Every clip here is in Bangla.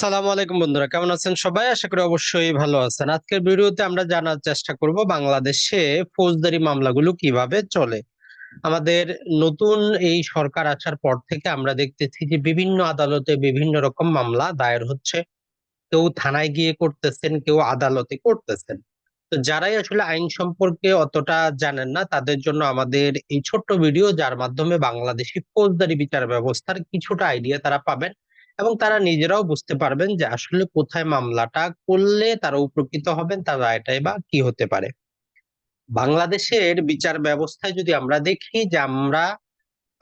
সালাম আলাইকুম বন্ধুরা, কেমন আছেন সবাই? আশা করি অবশ্যই ভালো আছেন। আজকের ভিডিওতে আমরা জানার চেষ্টা করব বাংলাদেশে ফৌজদারি মামলাগুলো কীভাবে চলে। আমাদের নতুন এই সরকার আসার পর থেকে আমরা দেখতেছি যে বিভিন্ন আদালতে বিভিন্ন রকম মামলা দায়ের হচ্ছে। কেউ থানায় গিয়ে করতেছেন, কেউ আদালতে করতেছেন। তো যারাই আসলে আইন সম্পর্কে অতটা জানেন না, তাদের জন্য আমাদের এই ছোট্ট ভিডিও, যার মাধ্যমে বাংলাদেশি ফৌজদারি বিচার ব্যবস্থার কিছুটা আইডিয়া তারা পাবেন। এবং তারা নিজেরাও বুঝতে পারবেন যে আসলে কোথায় মামলাটা করলে তারা উপকৃত হবেন, তার রায়টাই বা কি হতে পারে। বাংলাদেশের বিচার ব্যবস্থায় যদি আমরা দেখি যে আমরা,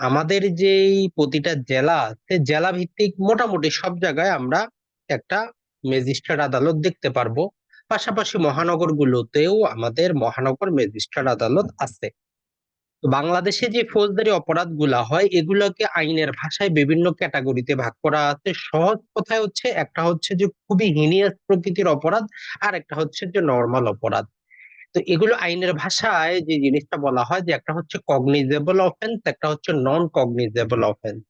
আমাদের যেই প্রতিটা জেলা জেলা ভিত্তিক মোটামুটি সব জায়গায় আমরা একটা ম্যাজিস্ট্রেট আদালত দেখতে পারব। পাশাপাশি মহানগর গুলোতেও আমাদের মহানগর ম্যাজিস্ট্রেট আদালত আছে। বাংলাদেশে যে ফৌজদারি অপরাধগুলা হয়, এগুলোকে আইনের ভাষায় বিভিন্ন ক্যাটাগরিতে ভাগ করা আছে। সহজ কথায় হচ্ছে, একটা হচ্ছে যে খুবই হিনিয়াস প্রকৃতির অপরাধ, আর একটা হচ্ছে যে নর্মাল অপরাধ। তো এগুলো আইনের ভাষায় যে জিনিসটা বলা হয় যে একটা হচ্ছে কগনিজেবল অফেন্স একটা হচ্ছে নন কগনিজেবল অফেন্স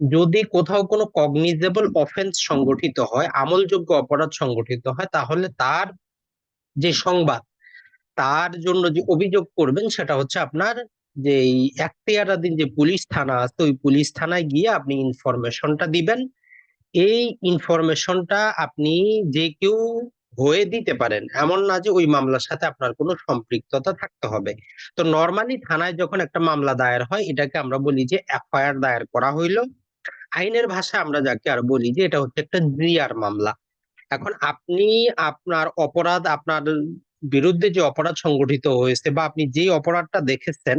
যদি কোথাও কোনো কগনিজেবল অফেন্স সংগঠিত হয়, আমলযোগ্য অপরাধ সংগঠিত হয়, তাহলে তার যে সংবাদ, তার জন্য যে অভিযোগ করবেন, সেটা হচ্ছে আপনার যে এই এখতিয়ারাধীন যে পুলিশ থানা আছে, ওই পুলিশ থানায় গিয়ে আপনি ইনফরমেশনটা দিবেন। এই ইনফরমেশনটা আপনি যে কেউ হয়ে দিতে পারেন, এমন না যে ওই মামলার সাথে আপনার কোনো সম্পৃক্ততা থাকতে হবে। তো নর্মালি থানায় যখন একটা মামলা দায়ের হয়, এটাকে আমরা বলি যে এফআইআর দায়ের করা হইল। আইনের ভাষা আমরা যাকে আর বলি যে এটা হচ্ছে একটা জিআর মামলা। এখন আপনি আপনার অপরাধ, আপনার বিরুদ্ধে যে অপরাধ সংগঠিত হয়েছে বা আপনি যেই অপরাধটা দেখেছেন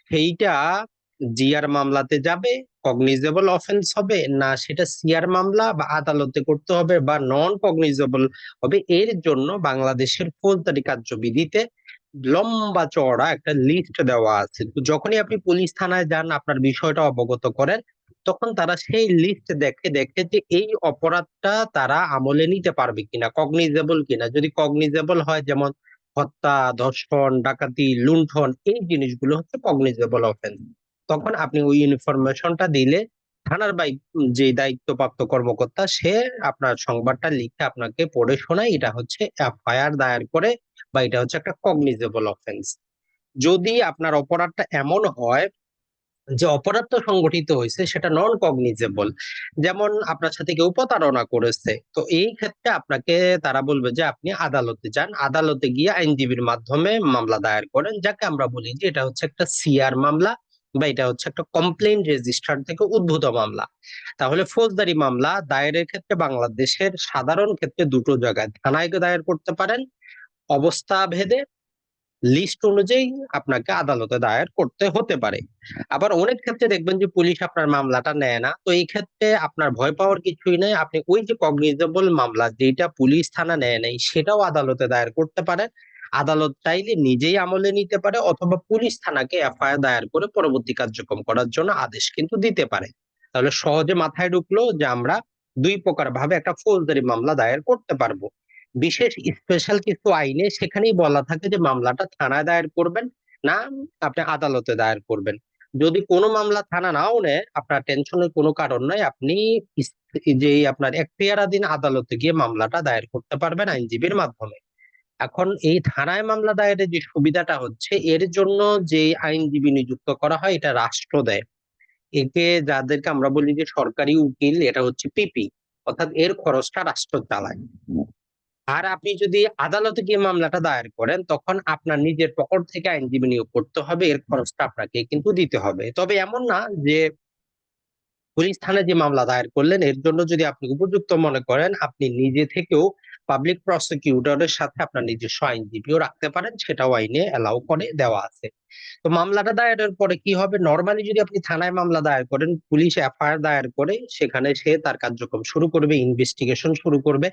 সেইটা জিআর মামলাতে যাবে কগনিজেবল অফেন্স হবে, না সেটা সিআর মামলা বা আদালতে করতে হবে বা নন কগনিজেবল হবে, এর জন্য বাংলাদেশের ফৌজদারি কার্যবিধিতে লম্বা চওড়া একটা লিস্ট দেওয়া আছে। তো যখনই আপনি পুলিশ থানায় যান, আপনার বিষয়টা অবগত করেন, তখন তারা সেই লিস্ট দেখে দেখে যে এই অপরাধটা তারা আমলে নিতে পারবে কিনা কগনিজেবল কিনা। যদি কগনিজেবল হয়, যেমন হত্যা, ধর্ষণ, ডাকাতি, লুণ্ঠন এই জিনিসগুলো হচ্ছে কগনিজেবল অফেন্স তখন আপনি ওই ইনফরমেশনটা দিলে থানার বাই যে দায়িত্বপ্রাপ্ত কর্মকর্তা, সে আপনার সংবাদটা লিখে আপনাকে পড়ে শোনায়, এটা হচ্ছে এফআইআর দায়ের করে বা এটা হচ্ছে একটা কগনিজেবল অফেন্স যদি আপনার অপরাধটা এমন হয় যে অপরাধটা সংগঠিত হয়েছে সেটা নন কগনিজেবল যেমন আপনার সাথে কেউ প্রতারণা করেছে, তো এই ক্ষেত্রে আপনাকে তারা বলবে যে আপনি আদালতে যান। আদালতে গিয়ে আইনজীবীর মাধ্যমে মামলা দায়ের করেন, যাকে আমরা বলি যে এটা হচ্ছে একটা সিআর মামলা বা এটা হচ্ছে একটা কমপ্লেন রেজিস্টার থেকে উদ্ভূত মামলা। তাহলে ফৌজদারি মামলা দায়েরের ক্ষেত্রে বাংলাদেশের সাধারণ ক্ষেত্রে দুটো জায়গায়। থানায় দায়ের করতে পারেন, অবস্থা ভেদে লিস্ট অনুযায়ী আপনাকে আদালতে দায়ের করতে হতে পারে। আবার অনেক ক্ষেত্রে দেখবেন যে পুলিশ আপনার মামলাটা নেয় না। তো এই ক্ষেত্রে আপনার ভয় পাওয়ার কিছুই নেই। আপনি ওই যে কগনিজেবল মামলা যেটা পুলিশ থানা নেয় নাই, সেটাও আদালতে দায়ের করতে পারে আদালত চাইলে নিজেই আমলে নিতে পারে অথবা পুলিশ থানাকে এফআইআর দায়ের করে পরবর্তী কার্যক্রম করার জন্য আদেশ কিন্তু দিতে পারে। তাহলে সহজে মাথায় ঢুকলো যে আমরা দুই প্রকার ভাবে একটা ফৌজদারি মামলা দায়ের করতে পারব। বিশেষ স্পেশাল কিছু আইনে সেখানেই বলা থাকে যে মামলাটা থানায় দায়ের করবেন না আপনি আদালতে দায়ের করবেন। যদি কোনো মামলা থানা নাও নেয়, আপনার টেনশনের কোনো কারণ নাই, আপনি যে আপনার এখতিয়ারাধীন আদালতে গিয়ে মামলাটা দায়ের করতে পারবেন আইনজীবীর মাধ্যমে। এখন এই থানায় মামলা দায়েরের যে সুবিধাটা হচ্ছে, এর জন্য যে আইনজীবী নিযুক্ত করা হয়, এটা রাষ্ট্র দেয়। একে যাদেরকে আমরা বলি যে সরকারি উকিল, এটা হচ্ছে পিপি, অর্থাৎ এর খরচটা রাষ্ট্র চালায়। আর আপনি যদি আদালতে গিয়ে মামলাটা দায়ের করেন, তখন আপনার নিজের পকেট থেকে আইনজীবী নিয়োগ করতে হবে, এর খরচটা আপনাকে কিন্তু দিতে হবে। তবে এমন না যে, পুলিশ থানায় যে মামলা দায়ের করলেন, এর জন্য যদি আপনি উপযুক্ত মনে করেন, আপনি নিজে থেকেও পাবলিক প্রসিকিউটরের সাথে আপনার নিজস্ব আইনজীবীও রাখতে পারেন, সেটাও আইনে অ্যালাউ করে দেওয়া আছে। তো মামলাটা দায়েরের পরে কি হবে? নর্মালি যদি আপনি থানায় মামলা দায়ের করেন, পুলিশ এফআইআর দায়ের করে সেখানে সে তার কার্যক্রম শুরু করবে ইনভেস্টিগেশন শুরু করবে।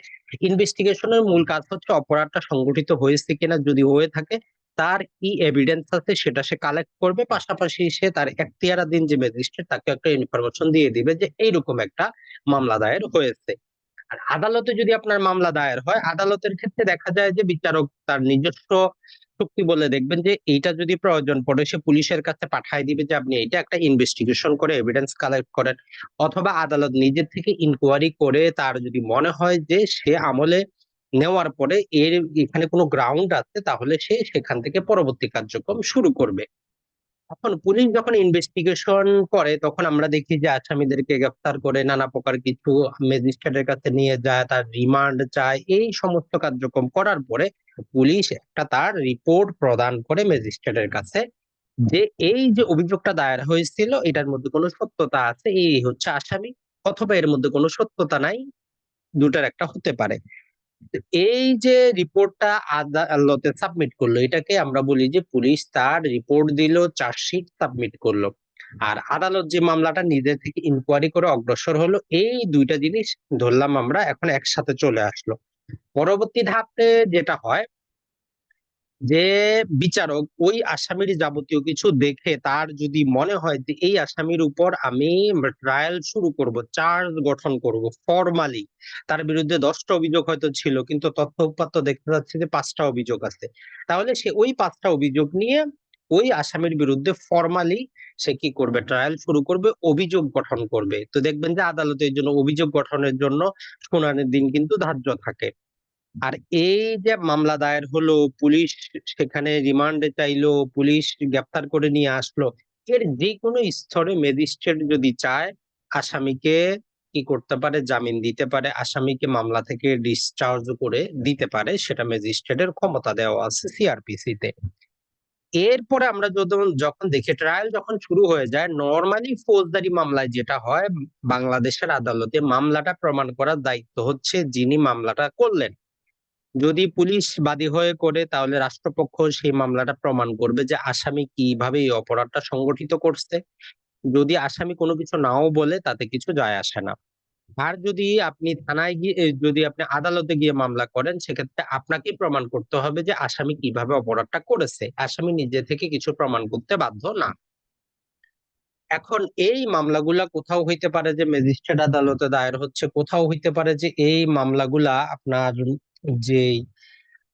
ইনভেস্টিগেশনের মূল কাজ হচ্ছে অপরাধটা সংগঠিত হয়েছে কিনা যদি হয়ে থাকে, তার কি এভিডেন্স আছে সেটা সে কালেক্ট করবে। পাশাপাশি সে তার এখতিয়ারাধীন যে ম্যাজিস্ট্রেট তাকে একটা ইনফরমেশন দিয়ে দিবে যে এইরকম একটা মামলা দায়ের হয়েছে। আর আদালতে যদি আপনার মামলা দায়ের হয়, আদালতের ক্ষেত্রে দেখা যায় যে বিচারক তার নিজস্ব শক্তি বলে দেখবেন যে এইটা যদি প্রয়োজন পড়ে, সে পুলিশের কাছে পাঠায় দিবে যে আপনি এটা একটা ইনভেস্টিগেশন করে এভিডেন্স কালেক্ট করেন। অথবা আদালত নিজের থেকে ইনকোয়ারি করে তার যদি মনে হয় যে সে আমলে নেওয়ার পরে এর এখানে কোনো গ্রাউন্ড আছে, তাহলে সে সেখান থেকে পরবর্তী কার্যক্রম শুরু করবে। এখন পুলিশ যখন ইনভেস্টিগেশন করে, তখন আমরা দেখি যে আসামিদেরকে গ্রেফতার করে নানা প্রকার কিছু ম্যাজিস্ট্রেটের কাছে নিয়ে যায়, তার রিমান্ড চায়, এই সমস্ত কার্যক্রম করার পরে পুলিশ একটা তার রিপোর্ট প্রদান করে ম্যাজিস্ট্রেটের কাছে যে এই যে অভিযোগটা দায়ের হয়েছিল, এটার মধ্যে কোনো সত্যতা আছে, এই হচ্ছে আসামি, অথবা এর মধ্যে কোনো সত্যতা নাই, দুটার একটা হতে পারে। এই যে রিপোর্টটা আদালতে সাবমিট করল, এটাকে আমরা বলি যে পুলিশ তার রিপোর্ট দিল, চার্জশিট সাবমিট করল। আর আদালত যে মামলাটা নিজে থেকে ইনকোয়ারি করে অগ্রসর হলো, এই দুইটা জিনিস ধরলাম আমরা, এখন একসাথে চলে আসলো। পরবর্তী ধাপে যেটা হয় যে বিচারক ওই আসামির যাবতীয় কিছু দেখে তার যদি মনে হয় যে এই আসামির উপর আমি ট্রায়াল শুরু করব চার্জ গঠন করব ফরমালি তার বিরুদ্ধে দশটা অভিযোগ হয়তো ছিল, কিন্তু তথ্য উপাত্ত দেখতে যাচ্ছে যে পাঁচটা অভিযোগ আছে। তাহলে সে ওই পাঁচটা অভিযোগ নিয়ে ওই আসামির বিরুদ্ধে ফরমালি সে কি করবে? ট্রায়াল শুরু করবে, অভিযোগ গঠন করবে। তো দেখবেন যে আদালতের জন্য অভিযোগ গঠনের জন্য শুনানির দিন কিন্তু ধার্য থাকে। আর এই যে মামলা দায়ের হলো, পুলিশ সেখানে রিমান্ডে চাইলো, পুলিশ গ্রেপ্তার করে নিয়ে আসলো, এর যে কোনো স্তরে ম্যাজিস্ট্রেট যদি চায়, আসামিকে কি করতে পারে, জামিন দিতে পারে, আসামিকে মামলা থেকে ডিসচার্জ করে দিতে পারে, সেটা ম্যাজিস্ট্রেটের ক্ষমতা দেওয়া আছে সিআরপিসি তে এরপরে আমরা যখন যখন দেখি ট্রায়াল যখন শুরু হয়ে যায় নর্মালি ফৌজদারি মামলায় যেটা হয়, বাংলাদেশের আদালতে মামলাটা প্রমাণ করার দায়িত্ব হচ্ছে যিনি মামলাটা করলেন। যদি পুলিশ বাদী হয়ে করে, তাহলে রাষ্ট্রপক্ষ সেই মামলাটা প্রমাণ করবে যে আসামি কীভাবে এই অপরাধটা সংগঠিত করছে। যদি আসামি কোনো কিছু নাও বলে, তাতে কিছু যায় আসে না। আর যদি আপনি থানায় গিয়ে যদি আপনি আদালতে গিয়ে মামলা করেন, সেক্ষেত্রে আপনাকেই প্রমাণ করতে হবে যে আসামি কীভাবে অপরাধটা করেছে। আসামি নিজে থেকে কিছু প্রমাণ করতে বাধ্য না। এখন এই মামলাগুলা কোথাও হইতে পারে যে ম্যাজিস্ট্রেট আদালতে দায়ের হচ্ছে, কোথাও হইতে পারে যে এই মামলাগুলা আপনার যে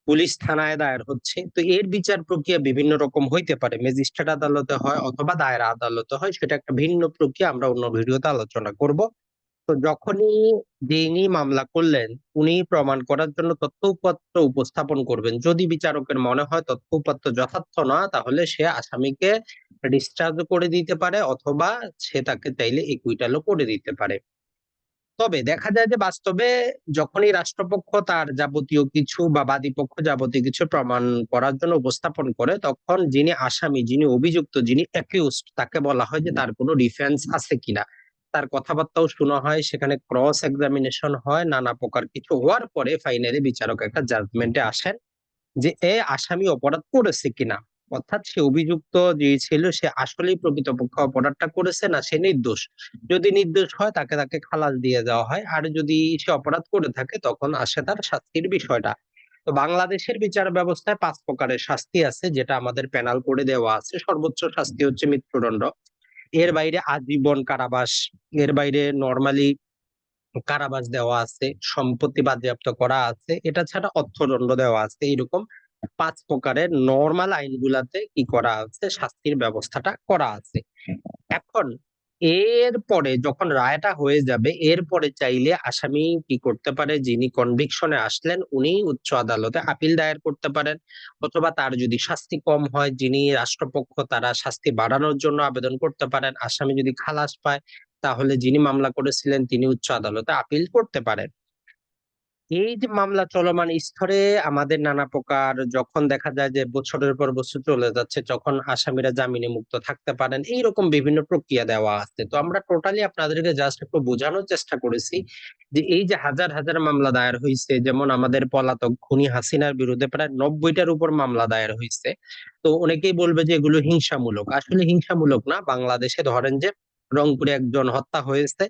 পুলিশ থানায় দায়ের হচ্ছে, তো এর বিচার প্রক্রিয়া বিভিন্ন রকম হইতে পারে। ম্যাজিস্ট্রেট আদালতে হয় অথবা দায়ের আদালতে হয়, সেটা একটা ভিন্ন প্রক্রিয়া, আমরা অন্য ভিডিওতে আলোচনা করব। তো যখনই যিনি মামলা করলেন, উনি প্রমাণ করার জন্য তথ্য উপস্থাপন করবেন। যদি বিচারকের মনে হয় তথ্য যথার্থ না, তাহলে সে আসামিকে ডিসচার্জ করে দিতে পারে, অথবা সে তাকে চাইলে ইকুইটালও করে দিতে পারে। তবে দেখা যায় যে বাস্তবে যখনই রাষ্ট্রপক্ষ তার যাবতীয় কিছু বা বাদীপক্ষ যাবতীয় কিছু প্রমাণ করার জন্য উপস্থাপন করে, তখন যিনি আসামি, যিনি অভিযুক্ত, যিনি অ্যাকিউজড তাকে বলা হয় যে তার কোনো ডিফেন্স আছে কিনা। তার কথাবার্তাও শোনা হয়, সেখানে ক্রস এক্সামিনেশন হয়, নানা প্রকার কিছু হওয়ার পরে ফাইনালি বিচারক একটা জাজমেন্টে আসেন যে এ আসামি অপরাধ করেছে কিনা। অর্থাৎ সে অভিযুক্ত যে ছিল, সে আসলেই প্রকৃতপক্ষে অপরাধটা করেছে না, সে নির্দোষ। যদি নির্দোষ হয়, তাকে তাকে খালাস দিয়ে দেওয়া হয়। আর যদি সে অপরাধ করে থাকে, তখন আসে তার শাস্তির বিষয়টা। তো বাংলাদেশের বিচার ব্যবস্থায় পাঁচ প্রকারের শাস্তি আছে, যেটা আমাদের প্যানাল করে দেওয়া আছে। সর্বোচ্চ শাস্তি হচ্ছে মৃত্যুদণ্ড। এর বাইরে আজীবন কারাবাস, এর বাইরে নর্মালি কারাবাস দেওয়া আছে, সম্পত্তি বাজেয়াপ্ত করা আছে। এটা ছাড়া অর্থদণ্ড দেওয়া আছে এরকম পাঁচ প্রকারের নর্মাল আইনগুলাতে কি করা আছে, শাস্তির ব্যবস্থাটা করা আছে। এখন এরপরে যখন রায়টা হয়ে যাবে এরপরে চাইলে আসামি কি করতে পারে, যিনি কনভিকশনে আসলেন উনি উচ্চ আদালতে আপিল দায়ের করতে পারেন। অথবা তার যদি শাস্তি কম হয়, যিনি রাষ্ট্রপক্ষ, তারা শাস্তি বাড়ানোর জন্য আবেদন করতে পারেন। আসামি যদি খালাস পায়, তাহলে যিনি মামলা করেছিলেন, তিনি উচ্চ আদালতে আপিল করতে পারেন। এই যে মামলা চলমান স্তরে আমাদের নানা প্রকার যখন দেখা যায় যে বছরের পর বছর চলে যাচ্ছে, যখন আসামিরা জামিনে মুক্ত থাকতে পারেন, এইরকম বিভিন্ন প্রক্রিয়া দেওয়া আছে। তো আমরা টোটালি আপনাদেরকে জাস্ট একটু বোঝানোর চেষ্টা করেছি যে এই যে হাজার হাজার মামলা দায়ের হয়েছে, যেমন আমাদের পলাতক খুনি হাসিনার বিরুদ্ধে প্রায় নব্বইটার উপর মামলা দায়ের হয়েছে। তো অনেকেই বলবে যে এগুলো হিংসামূলক। আসলে হিংসামূলক না। বাংলাদেশে ধরেন যে রংপুরে একজন হত্যা হয়েছে।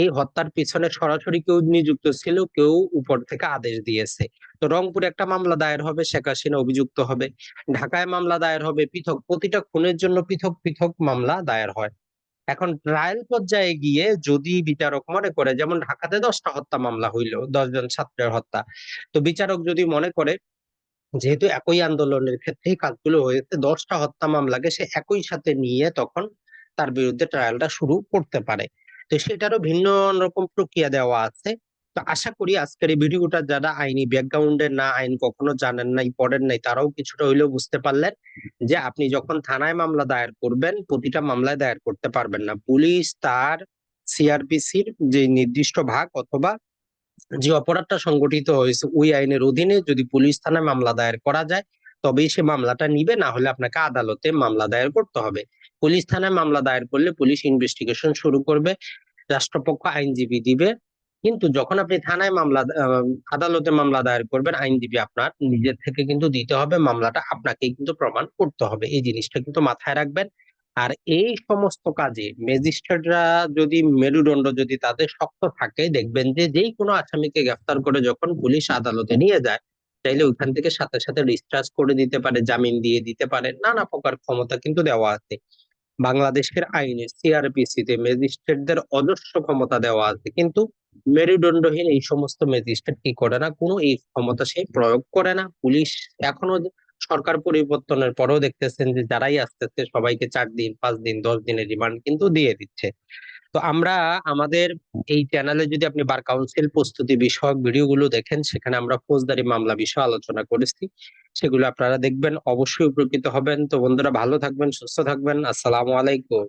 এই হত্যার পিছনে সরাসরি কেউ নিযুক্ত ছিল, কেউ উপর থেকে আদেশ দিয়েছে। তো রংপুরে একটা মামলা দায়ের হবে, শেখ হাসিনা অভিযুক্ত হবে। ঢাকায় মামলা দায়ের হবে, পৃথক, প্রতিটা খুনের জন্য পৃথক পৃথক মামলা দায়ের হয়। এখন ট্রায়াল পর্যায়ে গিয়ে যদি বিচারক মনে করে, যেমন ঢাকাতে দশটা হত্যা মামলা হইল, দশজন ছাত্রের হত্যা, তো বিচারক যদি মনে করে, যেহেতু একই আন্দোলনের ক্ষেত্রেই কাজগুলো হয়েছে, দশটা হত্যা মামলাকে সে একই সাথে নিয়ে তখন তার বিরুদ্ধে ট্রায়ালটা শুরু করতে পারে। তো সেটারও ভিন্ন রকম প্রক্রিয়া দেওয়া আছে। তো আশা করি আজকের এই ভিডিওটা যারা আইনি ব্যাকগ্রাউন্ডের না, আইন কখনো জানেন নাই, পড়েন নাই, তারাও কিছুটা হইলেও বুঝতে পারলেন যে আপনি যখন থানায় মামলা দায়ের করবেন, প্রতিটা মামলায় দায়ের করতে পারবেন না। পুলিশ তার সিআরপিসির যে নির্দিষ্ট ভাগ অথবা যে অপরাধটা সংগঠিত হয়েছে, ওই আইনের অধীনে যদি পুলিশ থানায় মামলা দায়ের করা যায়, তবেই সে মামলাটা নিবে, না হলে আপনাকে আদালতে মামলা দায়ের করতে হবে। পুলিশ থানায় মামলা দায়ের করলে পুলিশ ইনভেস্টিগেশন শুরু করবে, রাষ্ট্রপক্ষ আইনজীবী দিবে। কিন্তু যখন আপনি থানায় মামলা আদালতে মামলা দায়ের করবেন, আইনজীবী আপনার নিজের থেকে কিন্তু দিতে হবে, মামলাটা আপনাকে কিন্তু প্রমাণ করতে হবে। এই জিনিসটা কিন্তু মাথায় রাখবেন। আর এই সমস্ত কাজে ম্যাজিস্ট্রেটরা যদি মেরুদণ্ড যদি তাদের শক্ত থাকে, দেখবেন যে যেই কোনো আসামিকে গ্রেফতার করে যখন পুলিশ আদালতে নিয়ে যায়, চাইলে ওইখান থেকে সাথে সাথে ডিসচার্জ করে দিতে পারে, জামিন দিয়ে দিতে পারে, নানা প্রকার ক্ষমতা কিন্তু দেওয়া আছে। বাংলাদেশের আইনে সিআরপিসি তে ম্যাজিস্ট্রেটদের অজস্র ক্ষমতা দেওয়া আছে। কিন্তু মেরুদণ্ডহীন এই সমস্ত ম্যাজিস্ট্রেট কি করে না? কোনো এই ক্ষমতা সে প্রয়োগ করে না। পুলিশ এখনও সরকার পরিবর্তনের পরেও দেখতেছেন যে, যারাই আসতেছে সবাইকে চার দিন, পাঁচ দিন, দশ দিনের রিমান্ড কিন্তু দিয়ে দিচ্ছে। তো আমরা আমাদের এই চ্যানেলে যদি আপনি বার কাউন্সিল প্রস্তুতি বিষয়ক ভিডিওগুলো দেখেন, সেখানে আমরা ফৌজদারি মামলা বিষয়ে আলোচনা করেছি। সেগুলো আপনারা দেখবেন, অবশ্যই উপকৃত হবেন। তো বন্ধুরা, ভালো থাকবেন, সুস্থ থাকবেন। আসসালামু আলাইকুম।